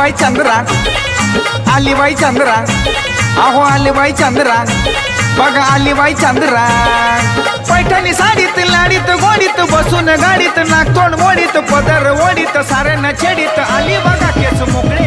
बाई चंद्रा आली बाई चंद्रा अहो आली बाई चंद्रा बघा आली बाई चंद्रा. पैठणी साडीत लाडीत गोडीत बसून गाडीत नाक तोंड मोडीत पदर ओडीत साऱ्यांना छेडीत आली बघा केस मोकळे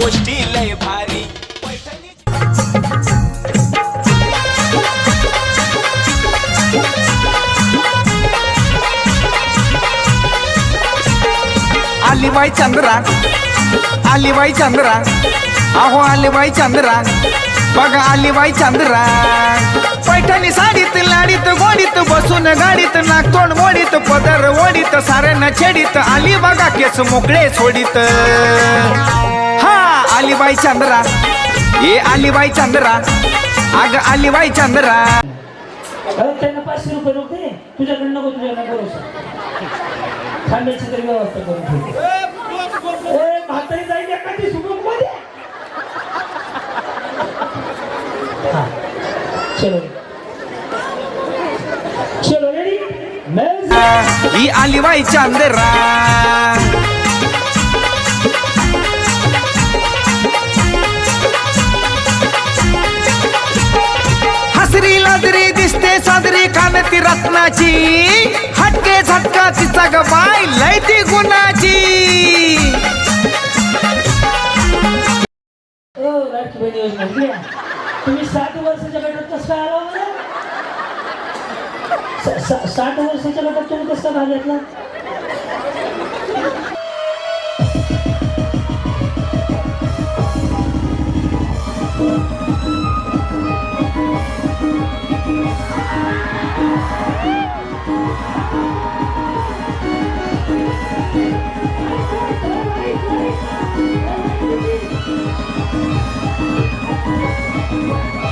गोष्टी लय भारी. आलीबाई चंद्रा आलीबाई चंद्रा अहो आलीबाई चंद्रा बघा आलीबाई चंद्रा. पैठणी साडीत लाडीत गोडीत बसून गाडीत नागतोंड मोडीत पदर ओडीत साऱ्यांना छेडीत आली बघा केस मोकळे सोडीत. आलीबाई चंद्रा. ए आलीबाई चंद्रा. अग आलीबाई चंद्रा. त्यांना पाचशे रुपये रोख दे. तुझ्याकडे नको तुझ्याकडे भरोसा थांब्याची तरी व्यवस्था करून म्हातारी जाईल एखादी सुगममध्ये. हा. चलो चलो रेडी ही आलीबाई चंद्रा. दिसते सादरी कानती रत्नाची. हटके झटका तिचा गबाय बाय लय ती गुणाची. तुम्ही साठ वर्षाच्या गटात कसं काय आला हो साठ वर्षाच्या गटात तुम्ही कसं भाग घेतला? 我。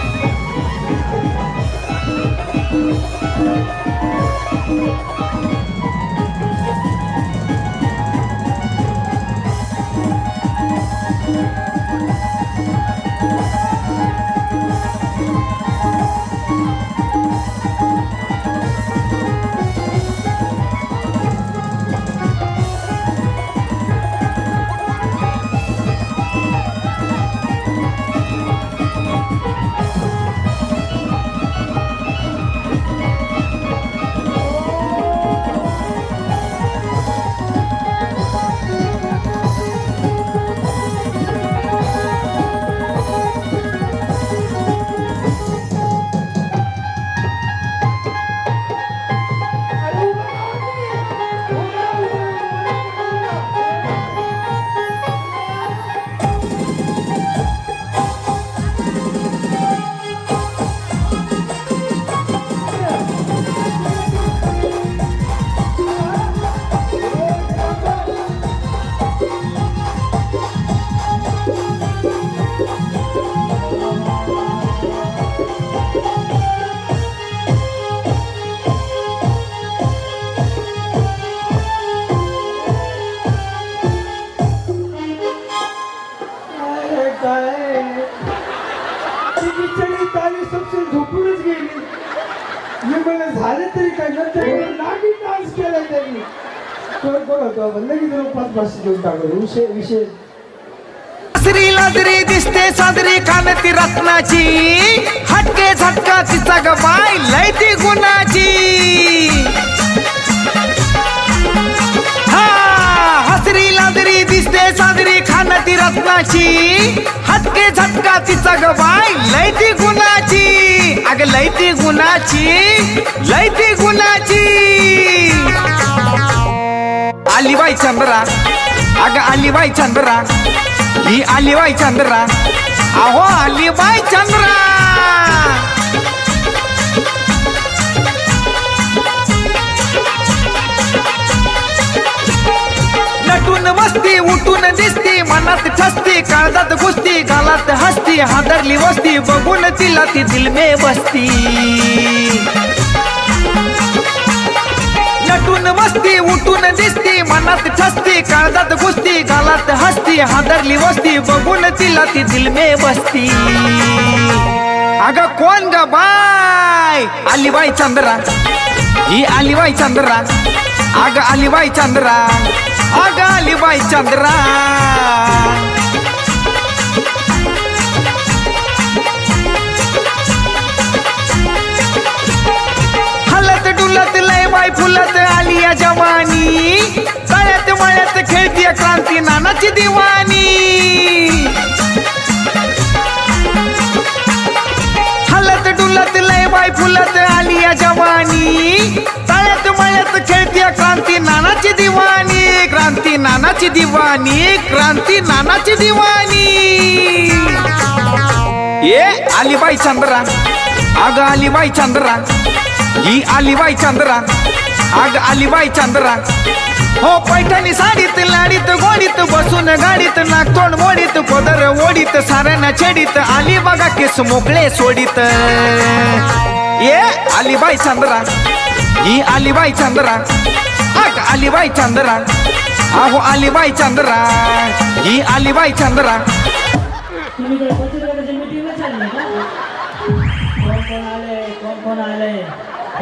लगेच देऊन टाकलो विषय विषय लाजरी दिसते साजरी कानती रत्नाची. हटके झटका तिचा ग लयती गुणाची. हा हसरी लाजरी दिसते साजरी खानती रत्नाची. हटके झटका तिचा ग लयती गुणाची. अग लयती गुणाची लयती गुणाची. गुणाची आलीबाई चंद्रा. अग आलीबाई चंद्रा. ही आलीबाई चंद्रा. अहो आलीबाई चंद्रा. नटून बसती उठून दिसती मनात ठसती काळजात घुसती गालात हसती हादरली वस्ती बघून तिला ती दिल मे बसती. चटून मस्ती उठून दिसती मनात ठसती काळजात घुसती गालात हसती हादरली वस्ती बघून तिला ती दिल मे बसती. अग कोण ग बाय अलिबाई चंद्रा. ही अलिबाई चंद्रा. अग अलिबाई चंद्रा. अग अलिबाई चंद्रा. डुलत लय बाय फुलत आली या जवानी. तळ्यात मळ्यात खेळती क्रांती नानाची दिवानी. हलत डुलत लय बाय फुलत आली या जवानी. तळ्यात मळ्यात खेळती क्रांती नानाची दिवाणी क्रांती नानाची दिवानी क्रांती नानाची दिवानी. ए अलिबाई चंद्रा. अग अलिबाई चंद्रा. ही अलिबाई चंद्रा. अग अलिबाई चंद्रा. हो पैठणी साडीत लाडीत गोडीत बसून गाडीत नागतोंड मोडीत पदर ओडीत साऱ्यांना छेडीत आली बघा केस मोकळे सोडीत. ये अलिबाई चंद्रा. ही अलिबाई चंद्रा. अग अलिबाई चंद्रा. अहो अलिबाई चंद्रा. ही अलिबाई चंद्रा.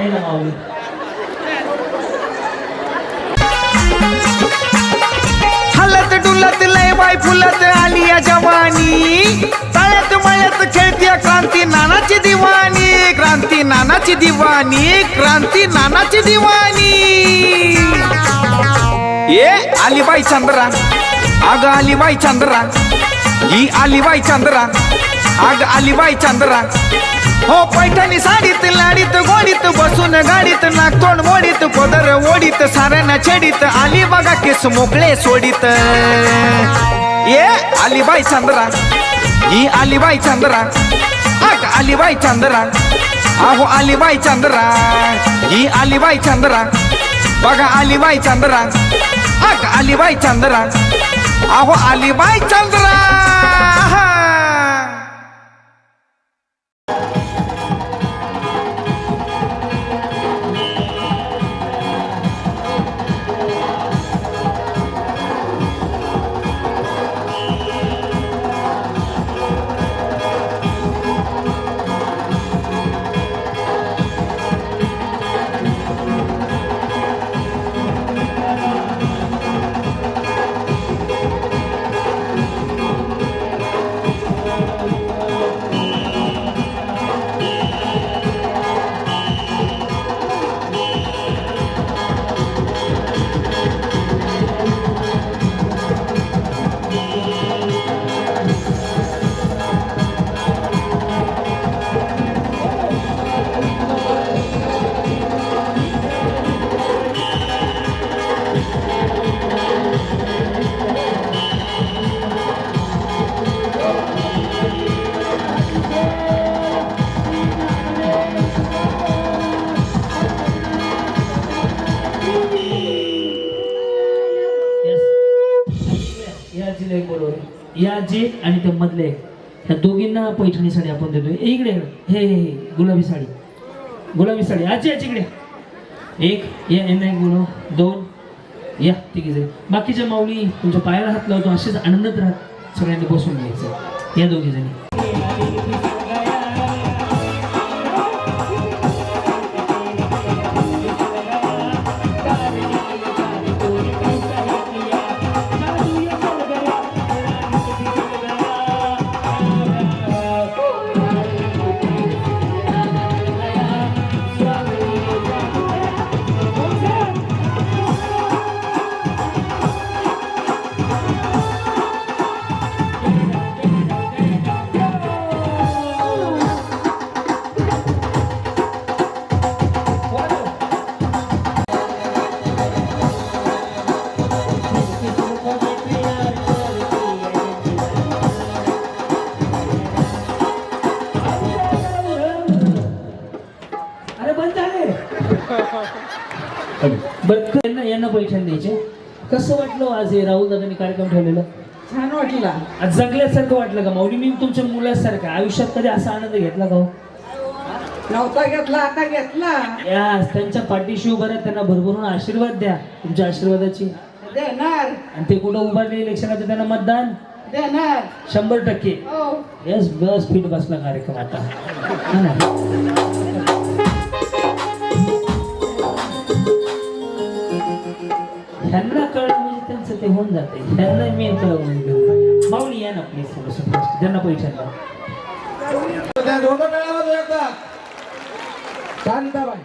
हे ना माऊली हलत डुलत लय बाय फुलत आली या जवानी. तळ्यात मळ्यात खेळती क्रांती नानाची दिवाणी क्रांती नानाची दिवाणी क्रांती नानाची दिवाणी ये अलिबाई चंद्रा. अग अलिबाई चंद्रा. ही अलिबाई चंद्रा. अग अलिबाई चंद्रा. हो पैठणी साडीत लाडीत गोडीत बसून गाडीत नागतोंड मोडीत पदर ओढीत साऱ्यांना छेडीत आली बघा केस मोकळे सोडीत. ये अलिबाई चंद्रा. ही अलिबाई चंद्रा. अग अलिबाई चंद्रा. अहो अलिबाई चंद्रा. ही अलिबाई चंद्रा. बघा अलिबाई चंद्रा. अग अलिबाई चंद्रा. अहो अलिबाई चंद्रा. या आजीला बरोबर या जे आणि त्या मधले ह्या दोघींना पैठणी साडी आपण देतोय. इकडे हे हे हे गुलाबी साडी. गुलाबी साडी. आजी आजी इकडे एक या यांना एक बोलव. दोन या तिघी जाईल बाकीच्या माऊली तुमच्या पायाला हात लावतो. असेच आनंदात राहत सगळ्यांनी बसून घ्यायचं. या दोघी जणी. बरं यांना यांना पैठण द्यायचे. कसं वाटलं हो आज हे राहुल दादांनी कार्यक्रम ठेवलेला? छान वाटला. आज जगल्यासारखं वाटलं का? माऊली मी तुमच्या मुलासारखं. आयुष्यात कधी असा आनंद घेतला का हो? नव्हता घेतला आता घेतला. या त्यांच्या पाठीशी उभं राहा त्यांना भरभरून आशीर्वाद द्या तुमच्या आशीर्वादाची. देणार. आणि ते कुठं उभारले इलेक्शनाचं? त्यांना मतदान? देणार. शंभर टक्के. हो. यस बस फिट बसला कार्यक्रम आता. हा ना. ह्यांना कळलं म्हणजे त्यांचं ते होऊन जाते. ह्यांना मी कळवून घेऊ माऊली या ना प्लीज थोडंसं त्यांना दोघं एकदा शांताबाई.